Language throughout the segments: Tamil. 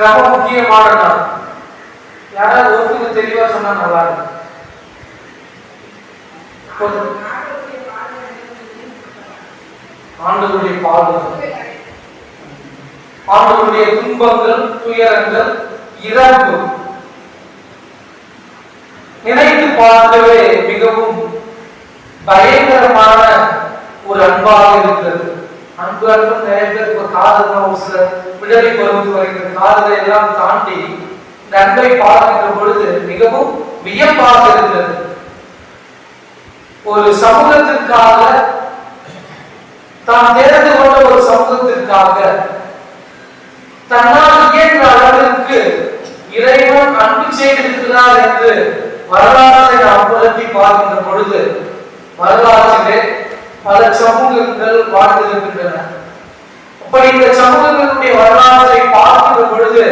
இது ரொம்ப முக்கியமான நாள் யாராவது ஒருத்தருக்கு தெளிவா சொன்னா நல்லா இருக்கும். ஆண்டுகளுடைய ஆண்டவருடைய பாதுகாப்பு ஆண்டவருடைய துன்பங்கள் துயரங்கள் இறப்பு. நினைத்து பார்க்கவே மிகவும் பயங்கரமான ஒரு அன்பாக இருக்கிறது. அன்பு அன்பு நிறைய பேர் இப்ப காதல் ஒரு சில விடலை பருவத்து வரைக்கும் காதலை எல்லாம் தாண்டி இந்த அன்பை பார்க்கின்ற பொழுது மிகவும் வியப்பாக இருக்கிறது. ஒரு சமூகத்திற்காக தான் தேர்ந்து கொண்ட ஒரு சமூகத்திற்காக தன்னால் இயன்ற அளவிற்கு இறைவன் அன்பு செய்திருக்கிறார் என்று வரலாற்றை நாம் புரட்டி பார்க்கின்ற பொழுது வரலாற்றிலே பல சமூகங்கள் வாழ்ந்திருக்கின்றன. அப்படி இந்த சமூகங்களுடைய வரலாற்றை பார்க்கும் பொழுது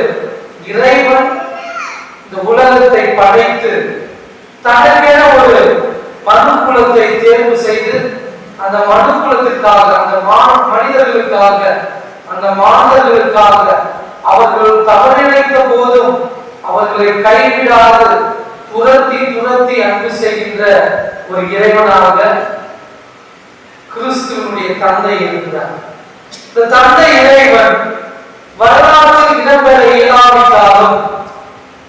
இறைவன் இந்த உலகத்தை படைத்து தனக்கென ஒரு மனு குலத்தை தேர்வு செய்து அந்த மனுகுலத்திற்காக அந்த மனிதர்களுக்காக அந்த மாணவர்களுக்காக அவர்கள் தவறிழைத்த போதும் அவர்களை கைவிடாது துரத்தி துரத்தி அன்பு செய்கின்ற ஒரு இறைவனாக கிறிஸ்துவனுடைய தந்தை இருக்கிறார் இந்த தந்தை இறைவன். வரலாற்றில் இடம்பெற இயலாவிட்டாலும்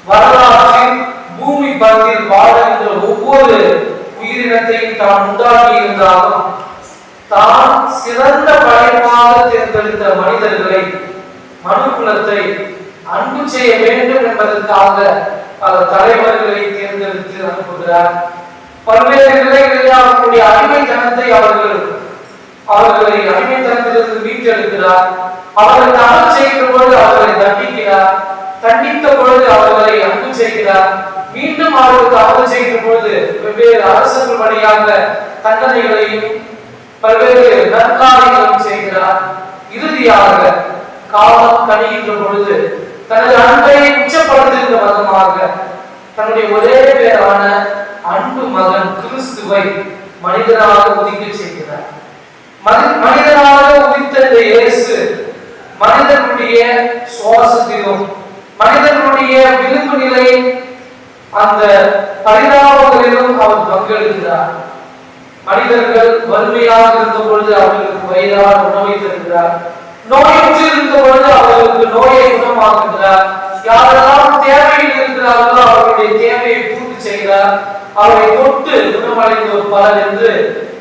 வரலாற்றில் பூமி பந்தில் வாழ்கின்ற ஒவ்வொரு உயிரினத்தையும் தான் உண்டாக்கி இருந்தாலும் தான் சிறந்த படைப்பாக தேர்ந்தெடுத்த மனிதர்களை மனுக்குலத்தை அன்பு செய்ய வேண்டும் என்பதற்காக பல தலைவர்களை தேர்ந்தெடுத்து அனுப்புகிறார். பல்வேறு நிலைகளில் அவர்களுடைய அடிமைத்தனத்தை அவர்கள் அவர்களை அடிமைத்தனத்திலிருந்து மீட்டெடுக்கிறார். அவர்கள் தவறு செய்கிற பொழுது அவர்களை தண்டிக்கிறார். தண்டித்த பொழுது அவர்களை அன்பு செய்கிறார். மீண்டும் அவர்கள் தவறு செய்கிற பொழுது வெவ்வேறு அரசுகள் வழியாக தண்டனைகளையும் பல்வேறு நற்காரியங்களும் செய்கிறார். இறுதியாக காலம் கணிகின்ற பொழுது தனது அன்பை உச்சப்படுத்துகின்ற விதமாக தன்னுடைய ஒரே பேரான அன்பு மகன் கிறிஸ்துவை மனிதனாக ஒதுக்கி செய்கிறார். மனி- மனிதனாக உதித்த இந்த இயேசு. மனிதனுடைய சுவாசத்திலும் மனிதனுடைய விளிம்பு நிலை அந்த பரிதாபங்களிலும் அவர் பங்கெடுக்கிறார். மனிதர்கள் வறுமையாக இருந்த பொழுது அவர்களுக்கு வயதான உணவை தருகிறார். நோயற்று இருந்த பொழுது அவர்களுக்கு நோயை குணமாக்குகிறார். யாரெல்லாம் தேவையில் இருக்கிறார்களோ அவர்களுடைய தேவையை பூர்த்தி செய்கிறார். அவரை தொட்டு குணமடைந்தோர் பலர் என்று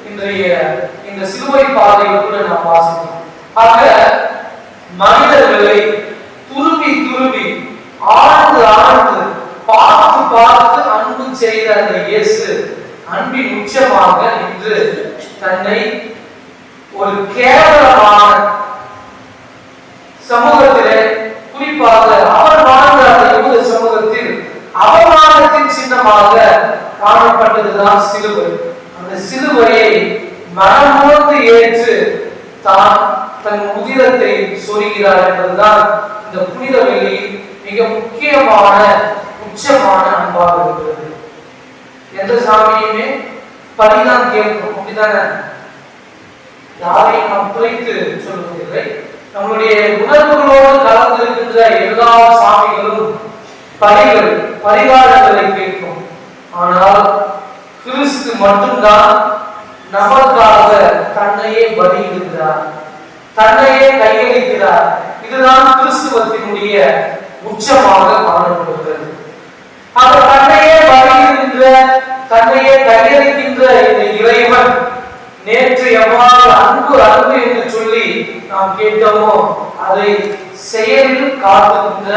இன்றைய இந்த சிலுவை பாதையில் கூட நாம் வாசிக்கிறோம். ஆக மனிதர்களை துருவி துருவி ஆழ்ந்து ஆழ்ந்து பார்த்து பார்த்து அன்பு செய்த அந்த இயேசு அன்பின் உச்சமாக இன்று தன்னை ஒரு கேவலமான சமூகத்திலே குறிப்பாக அவர் வாழ்ந்த அந்த யூத சமூகத்தில் அவமானத்தின் சின்னமாக காணப்பட்டதுதான் சிலுவை. அந்த சிலுவையை மனமோர்ந்து ஏற்று தான் தன் உதிரத்தை சொருகிறார் என்பதுதான் இந்த புனித வெள்ளியில் மிக முக்கியமான உச்சமான அன்பாக இருக்கிறது. எந்த சாமியுமே பலிதான் கேட்கும் அப்படிதானே யாரையும் நாம் குறைத்து சொல்வதில்லை. நம்முடைய உணர்வுகளோடு கலந்து இருக்கின்ற எல்லா சாமிகளும் பலிகள் பரிகாரங்களை கேட்கும். ஆனால் கிறிஸ்து மட்டும்தான் நமக்காக தன்னையே பலியிடுகிறார். தன்னையே கையளிக்கிறார். இதுதான் கிறிஸ்துவத்தினுடைய உச்சமாக காணப்படுகிறது. அவர் தன்னையே பலியிடுகின்ற தன்னையே கையளிக்கின்ற இந்த இறைவன் நேற்று எவ்வாறு அன்பு அன்பு என்று சொல்லி நாம் கேட்டோமோ அதை செயலில் காட்டுகின்ற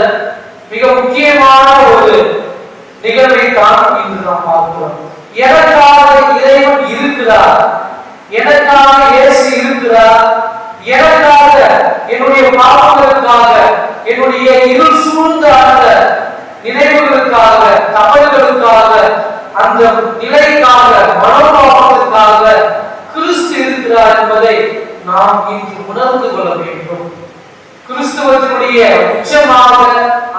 மிக முக்கியமான ஒரு நிகழ்வை தான் இன்று நாம் பார்க்கிறோம். எனக்காக இறைவன் இருக்கிறார். எனக்காக இயேசு இருக்கிறார். எனக்காக என்னுடைய பாவங்களுக்காக என்னுடைய இருள் சூழ்ந்த அந்த நினைவுகளுக்காக தவறுகளுக்காக அந்த நிலைக்காக மனோபாவத்திற்காக கிறிஸ்து இருக்கிறார் என்பதை நாம் இன்று உணர்ந்து கொள்ள வேண்டும். கிறிஸ்துவத்தினுடைய உச்சமாக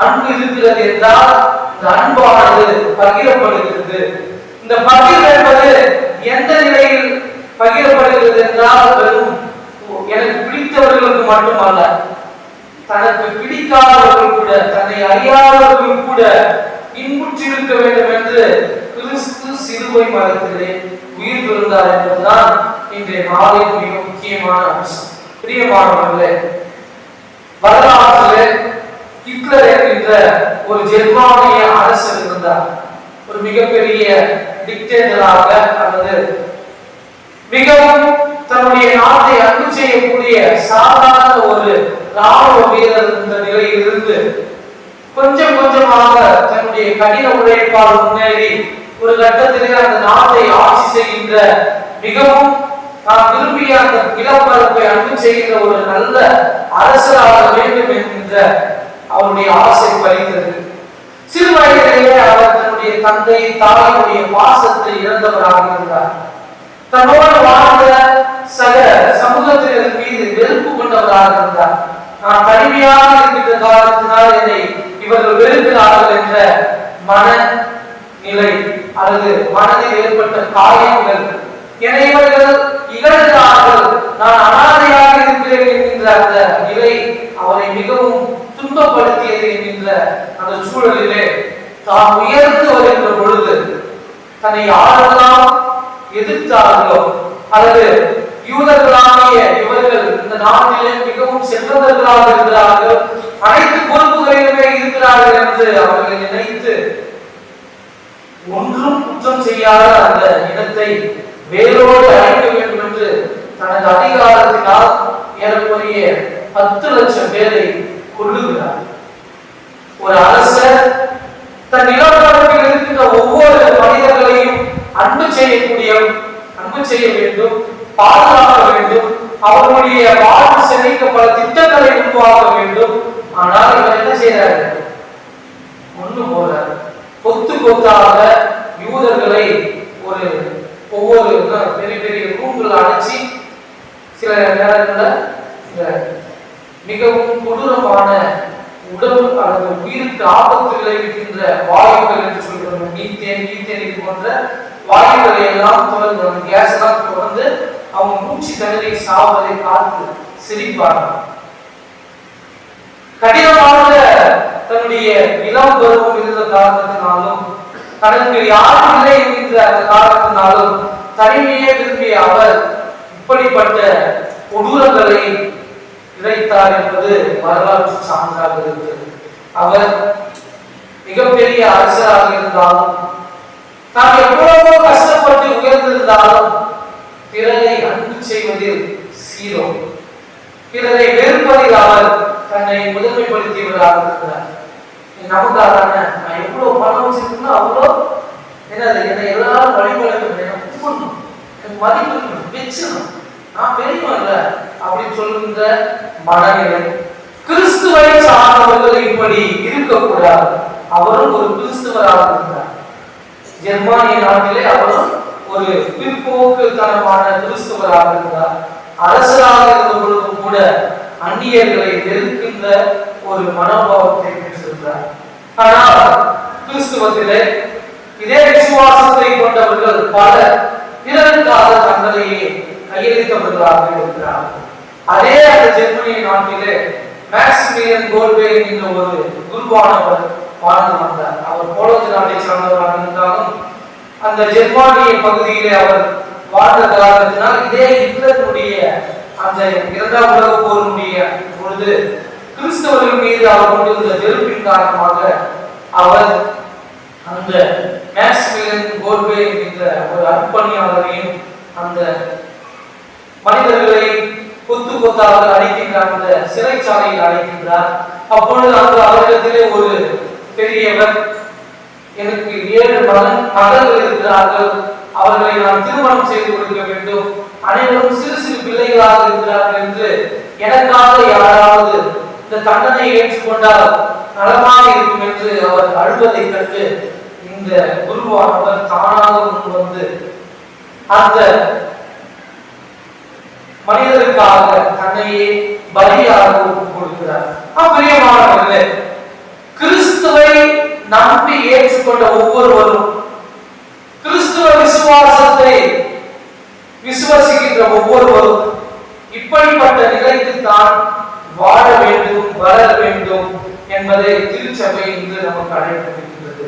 அன்பு இருக்கிறது என்றால் இந்த அன்பானது பகிரப்படுகிறது. இந்த பகிர் என்பது எந்த நிலையில் பகிரப்படுகிறது என்றால் வெறும் எனக்கு பிடித்தவர்களுக்கு மட்டுமல்ல தனக்கு பிடிக்காதவர்கள் கூட தன்னை அறியாதவர்கள் கூட இன்புற்றிருக்க வேண்டும் என்று கிறிஸ்து சிலுவை மரத்திலே உயிர் பெறுந்தார் என்பதுதான் இன்றைய நாளின் மிக முக்கியமான அம்சம். பிரியமானவர்களே வரலாற்றிலே ஹிட்லர் என்கின்ற ஒரு ஜெர்மானிய அரசர் இருந்தார். ஒரு மிகப்பெரிய டிக்டேட்டராக அல்லது மிகவும் தன்னுடைய நாட்டை அன்பு செய்யக்கூடிய சாதாரண ஒரு ராணுவ வீரர் இந்த நிலையில் இருந்து கொஞ்சம் கொஞ்சமாக தன்னுடைய கடின உழைப்பால் முன்னேறி ஒரு கட்டத்திலே அந்த நாட்டை ஆட்சி செய்கின்ற மிகவும் நான் விரும்பிய அந்த இளப்பரப்பை அன்பு செய்கின்ற ஒரு நல்ல அரசராக வேண்டும் என்கின்ற அவருடைய ஆசை பறித்தது சிறு வயதிலேயே அவர் தன்னுடைய தந்தை தாயினுடைய பாசத்தை இழந்தவராக இருந்தார். தன்னோடு வாழ்ந்த சக சமூகத்தினர் மீது வெறுப்பு கொண்டவராக இருந்தார். நான் தனிமையாக இருக்கின்ற காரணத்தினால் என்னை இவர்கள் வெறுக்கிறார்கள் என்ற மன நிலை அல்லது மனதில் ஏற்பட்ட காயங்கள் என்னை இவர்கள் இகழ்கிறார்கள். நான் அனாதையாக இருக்கிறேன் என்கின்ற அந்த நிலை அவரை மிகவும் துன்பப்படுத்தியது என்கின்ற அந்த சூழலிலே தான் உயர்ந்து வருகின்ற பொழுது தன்னை யாரெல்லாம் எதிர்த்தார்களோ அல்லது யூதர்களாகிய இவர்கள் இந்த நாட்டிலே மிகவும் செல்வந்தர்களாக இருக்கிறார்கள் அனைத்து பொறுப்புகளிலுமே இருக்கிறார்கள் என்று அவர்கள் நினைத்து ஒன்றும் குற்றம் செய்யாத அந்த இடத்தை வேரோடு அழைக்க வேண்டும் என்று தனது அதிகாரத்தினால் ஏறக்குறைய பத்து லட்சம் பேரை கொள்ளுகிறார் ஒரு அரசர் தன் நிலப்பரப்பில் இருக்கின்ற ஒவ்வொரு மனிதர்களையும் அன்பு செய்யக்கூடிய அன்பு செய்ய வேண்டும் பாதுகாக்க வேண்டும் அவர்களுடைய வாழ்வு செழிக்க பல திட்டங்களை உருவாக்க வேண்டும். ஆனால் இவர் என்ன செய்யறாரு ஒண்ணு போல கொத்து கொத்தாக யூதர்களை ஒரு ஒவ்வொரு பெரிய பெரிய ரூம்கள் அடைச்சி சில நேரங்களில் இந்த மிகவும் கொடூரமான உடல் அல்லது உயிருக்கு ஆபத்து விளைவிக்கின்ற வாயுக்கள் என்று சொல்கிறோம். மீத்தேன் மீத்தேன் இது போன்ற வாயுக்களை எல்லாம் தொடர்ந்து கேஸ் எல்லாம் தொடர்ந்து அவங்க மூச்சு தண்ணீரை சாவதை பார்த்து சிரிப்பார்கள். கடினமான தன்னுடைய இளம் பருவம் இருந்த காரணத்தினாலும் தனக்கு யாரும் இல்லை என்கின்ற அந்த காரணத்தினாலும் தனிமையே விரும்பிய அவர் இப்படிப்பட்ட கொடூரங்களை கிடைத்தார் என்பது வரலாற்று சான்றாக இருக்கிறது. அவர் மிகப்பெரிய அரசராக இருந்தாலும் தான் எவ்வளவோ கஷ்டப்பட்டு உயர்ந்திருந்தாலும் பிறரை அன்பு செய்வதில் சீரோ பிறரை வெறுப்பதில் அவர் தன்னை முதன்மைப்படுத்தியவராக இருக்கிறார். நமக்காக நான் எவ்வளவு பணம் வச்சிருக்கணும் அவ்வளோ என்னது என்னை எல்லாரும் வழிபடணும் என்னை எனக்கு மதிப்பு வச்சிடணும் நான் பெரியவன் இல்ல அப்படின்னு சொல்லுகின்ற மனநிலை கிறிஸ்துவை சார்ந்தவர்கள் இப்படி இருக்கக்கூடாது. அவரும் ஒரு கிறிஸ்துவராக இருந்தார். ஜெர்மானிய நாட்டிலே அவரும் ஒரு பிற்போக்குத்தனமான கிறிஸ்துவராக இருந்தார். அரசராக இருந்த பொழுதும் கூட அந்நியர்களை நெருக்கின்ற ஒரு மனோபாவத்தை பெற்றிருந்தார் ஆனால் கிறிஸ்துவத்திலே இதே விசுவாசத்தை கொண்டவர்கள் பலர் பிறருக்காக தங்களையே கையளித்தவர்களாக இருக்கிறார். அதே அந்த ஜெர்மனிய நாட்டிலே மேக்சிமிலியன் கோல்பே என்கிற ஒரு குருவானவர் வாழ்ந்து வந்தார். அவர் போலந்து நாட்டை சார்ந்தவராக இருந்தாலும் அந்த ஜெர்மானிய பகுதியிலே அவர் வாழ்ந்த காரணத்தினால் இதே ஹிட்லருடைய அந்த இரண்டாம் உலக போருடைய பொழுது கிறிஸ்தவர்கள் மீது அவர் கொண்டிருந்த வெறுப்பின் காரணமாக அவர் அந்த மேக்சிமிலியன் கோல்பே என்கிற ஒரு அர்ப்பணியாளரையும் அந்த மனிதர்களை கொத்து கொத்தாக அழைக்கின்றார் அந்த சிறைச்சாலையில் அழைக்கின்றார். அப்பொழுது அந்த அவரிடத்திலே ஒரு பெரியவர் எனக்கு ஏழு மகன் மகள்கள் இருக்கிறார்கள். அவர்களை நான் திருமணம் செய்து கொடுக்க வேண்டும். அனைவரும் சிறு சிறு பிள்ளைகளாக இருக்கிறார்கள் என்று எனக்காக யாராவது இந்த தண்டனை ஏற்றுக்கொண்டால் நலமாக இருக்கும் என்று அவர் அழுவதை கண்டு இந்த குருவானவர் தானாக முன் வந்து அந்த மனிதருக்காக தன்னையே பலியாக கொடுக்கிறார். அப்பிரியமானவர்களே கிறிஸ்துவை நம்பி ஏற்றுக்கொண்ட ஒவ்வொருவரும் கிறிஸ்துவ விசுவாசத்தை விசுவசிக்கின்ற ஒவ்வொருவரும் இப்படிப்பட்ட நிலைக்கு தான் வாழ வேண்டும் வளர வேண்டும் என்பதை திருச்சபை இன்று நமக்கு அழைத்திருக்கின்றது.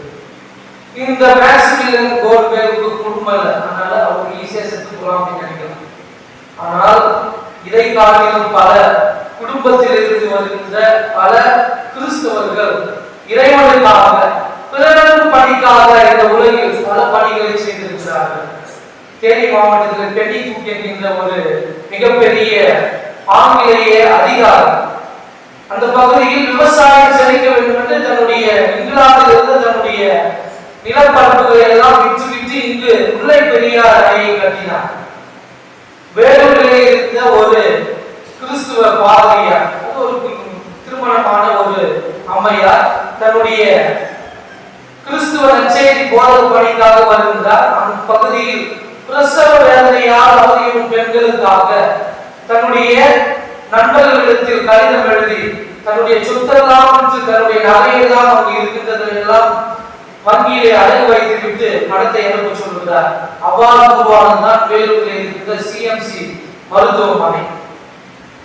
இந்த மேக்சிமிலியன் கோல்பேருக்கு குடும்பம் அதனால அவங்க ஈஸியா செத்து போலாம் அப்படின்னு நினைக்கலாம் ஆனால் இதை காட்டிலும் பல குடும்பத்தில் இருந்து வருகின்ற பல கிறிஸ்தவர்கள் இறைவனுக்காக பிறரும் பணிக்காக இந்த உலகில் பல பணிகளை செய்திருக்கிறார்கள். தேனி மாவட்டத்தில் பெண்ணி குக் என்கின்ற ஒரு மிகப்பெரிய ஆங்கிலேய அதிகாரி அந்த பகுதியில் விவசாயம் செழிக்க வேண்டும் என்று தன்னுடைய இங்கிலாந்தில் இருந்து தன்னுடைய நிலப்பரப்புகளை எல்லாம் விற்று விற்று இங்கு முல்லை பெரியார் அணையை கட்டினார். வேலூரிலே இருந்த ஒரு கிறிஸ்துவ பாதிரியார் ஒரு திருமணமான ஒரு அம்மையார் தன்னுடைய கிறிஸ்துவ நற்செய்தி போதக பணிக்காக வருகின்றார். அந்த பகுதியில் பிரசவ வேதனையால் அவரையும் பெண்களுக்காக தன்னுடைய நண்பர்களிடத்தில் கடிதம் எழுதி தன்னுடைய சொத்தெல்லாம் தன்னுடைய நகையெல்லாம் அங்கு இருக்கின்றதெல்லாம் வங்கியிலே அடகு வைத்து விட்டு பணத்தை எனக்கு சொல்லுகிறார்? அவ்வாறு உருவானது தான் வேலூரில் இருக்கின்ற சிஎம்சி மருத்துவமனை.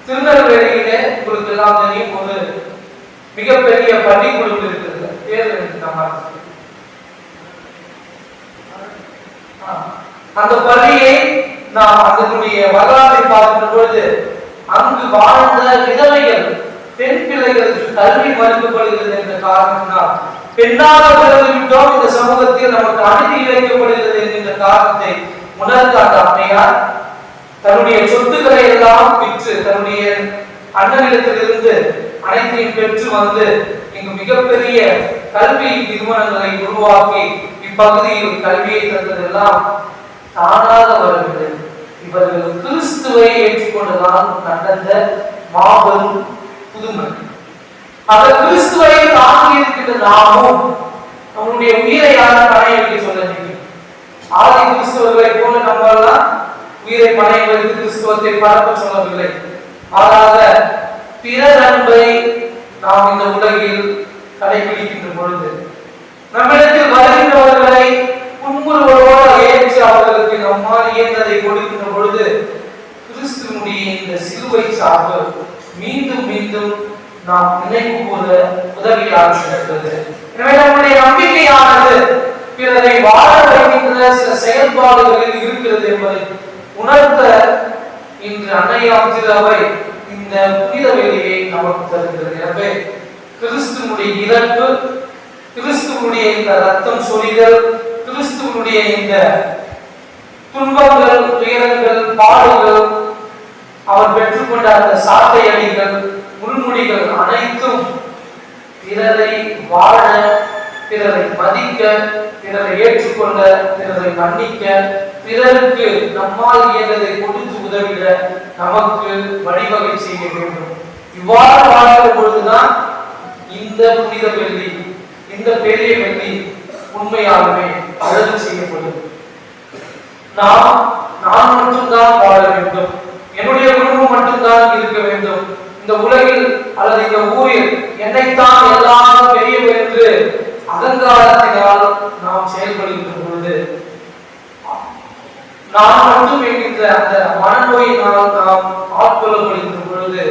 திருநெல்வேலியிலே உங்களுக்கு எல்லாம் தெரியும் ஒரு மிகப்பெரிய பள்ளிக்கூடம் இருக்கிறது. பேர் அந்த பள்ளியை நாம் அதனுடைய வரலாற்றை பார்க்கின்ற பொழுது அங்கு வாழ்ந்த விதவைகள் பெண் பிள்ளைகளுக்கு கல்வி மறுக்கப்படுகிறது என்ற காரணத்தினால் பெண்ணாக பிறந்து இந்த சமூகத்தில் நமக்கு அநீதி இழைக்கப்படுகிறது என்கின்ற காரணத்தை உணர்ந்த அந்த அம்மையார் தன்னுடைய சொத்துக்களை எல்லாம் விற்று தன்னுடைய அண்ணனிடத்திலிருந்து அனைத்தையும் பெற்று வந்து இங்கு மிகப்பெரிய கல்வி நிறுவனங்களை உருவாக்கி இப்பகுதியில் கல்வியை தந்ததெல்லாம் தானாக வருகிறது. இவர்கள் கிறிஸ்துவை ஏற்றுக்கொண்டுதான் நடந்த மாபெரும் புதுமை அந்த கிறிஸ்துவை தாங்கி இருக்கிற நாமும் நம்முடைய உயிரை யாரும் பணைய வைக்க சொல்ல ஆதி கிறிஸ்துவர்களை போல நம்ம உயிரை பணைய வைத்து கிறிஸ்துவத்தை பரப்ப சொல்லவில்லை. மாறாக பிறர் அன்பை நாம் இந்த உலகில் கடைபிடிக்கின்ற பொழுது நம்மிடத்தில் வருகின்றவர்களை புன்முறுவலோடு ஏற்று அவர்களுக்கு நம்மால் இயன்றதை கொடுக்கின்ற பொழுது கிறிஸ்துவனுடைய இந்த சிலுவை சார்பு மீண்டும் மீண்டும் நாம் நினைக்கும் போது உதவியாக இருக்கிறது எனவே நம்முடைய நம்பிக்கையானது பிறரை வாழ வைக்கின்ற சில செயல்பாடுகளில் இருக்கிறது என்பதை உணர்த்த இன்று அன்னையாம் திரு அவை இந்த புனித வேலையை நமக்கு தருகிறது. எனவே கிறிஸ்துவனுடைய இறப்பு கிறிஸ்துவனுடைய இந்த ரத்தம் சொரிதல் கிறிஸ்துவனுடைய இந்த துன்பங்கள் துயரங்கள் பாடுகள் அவர் பெற்றுக்கொண்ட அந்த சாட்டை அடிகள் முள்முடிகள் அனைத்தும் பிறரை வாழ பிறரை மதிக்க பிறரை ஏற்றுக்கொள்ள பிறரை மன்னிக்க பிறருக்கு நம்மால் இயன்றதை கொடுத்து உதவிட நமக்கு வழிவகை செய்ய வேண்டும். இவ்வாறு வாழ்கிற பொழுதுதான் இந்த புனித வெள்ளி இந்த பெரிய வெள்ளி உண்மையாகவே அழகு செய்யப்படும். நாம் நான் மட்டும்தான் வாழ வேண்டும். என்னுடைய குடும்பம் மட்டும்தான் இருக்க வேண்டும். இந்த உலகில் அல்லது இந்த ஊரில் என்னைத்தான் எல்லாரும் பெரியவர் என்று அகங்காரத்தினால் நாம் செயல்படுகின்ற பொழுது நான் மட்டும் என்கின்ற அந்த மனநோயினால் நாம் ஆட்கொள்ளப்படுகின்ற பொழுது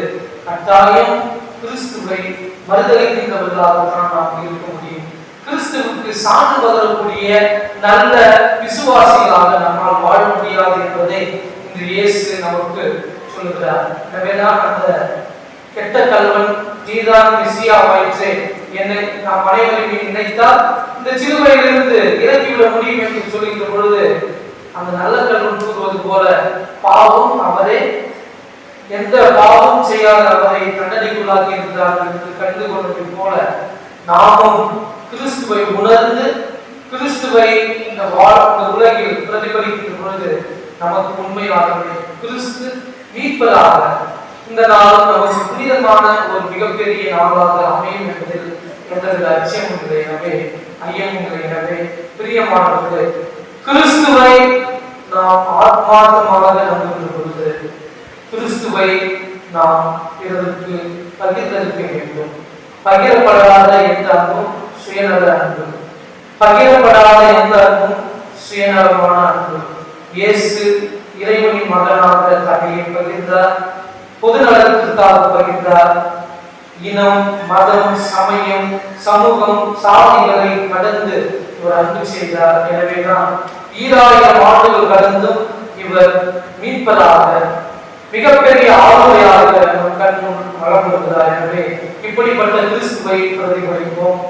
கட்டாயம் கிறிஸ்துவை மறுதளிக்கின்றவர்களாகத்தான் நாம் இருக்க முடியும். கிறிஸ்துவுக்கு சான்று பகரக்கூடிய நல்ல விசுவாசிகளாக நம்மால் வாழ முடியாது என்பதை இன்று இயேசு நமக்கு சொல்லுகிறார். எனவேதான் அந்த கெட்ட கல்வன் நீதான் மெசியாவாயிற்றே என்னை நாம் அனைவரையும் நினைத்தால் இந்த சிறுவையிலிருந்து இறக்கிவிட முடியும் என்று சொல்லுகின்ற பொழுது அந்த நல்ல கல்வன் கூறுவது போல பாவம் அவரே எந்த பாவம் செய்யாத அவரை தண்டனைக்குள்ளாக்கி இருக்கிறார்கள் என்று கண்டு கொண்டது போல நாமும் கிறிஸ்துவை உணர்ந்து கிறிஸ்துவை இந்த வாழ் உலகில் பிரதிபலிக்கின்ற பொழுது நமக்கு உண்மையாகவே கிறிஸ்து மீட்பதாக இந்த நாள் நமக்கு புனிதமான ஒரு மிகப்பெரிய நாளாக அமையும் என்பதில் எனது அச்சமும் இல்லை. எனவே ஐயம் இல்லை. எனவே பிரியமானது கிறிஸ்துவை நாம் ஆத்மார்த்தமாக நம்புகின்ற பொழுது கிறிஸ்துவை நாம் பிறருக்கு பகிர்ந்தளிக்க வேண்டும். பகிரப்படாத எந்த அன்பும் சுயநல அன்பு பகிரப்படாத எந்த அன்பும் சுயநலமான அன்பு இயேசு இறைவனின் மகனாக தன்னை பகிர்ந்தார். பொது நலத்திற்காக வருகின்றார் இனம் மதம் சமயம் சமூகம் சாதிகளை கடந்து இவர் அன்பு செய்தார். எனவேதான் ஈராயிரம் ஆண்டுகள் கடந்தும் இவர் மீட்பதாக மிகப்பெரிய ஆளுமையாக நம் கண் முன் வளம் வருகிறார் எனவே இப்படிப்பட்ட கிறிஸ்துவை பிரதிபலிப்போம்.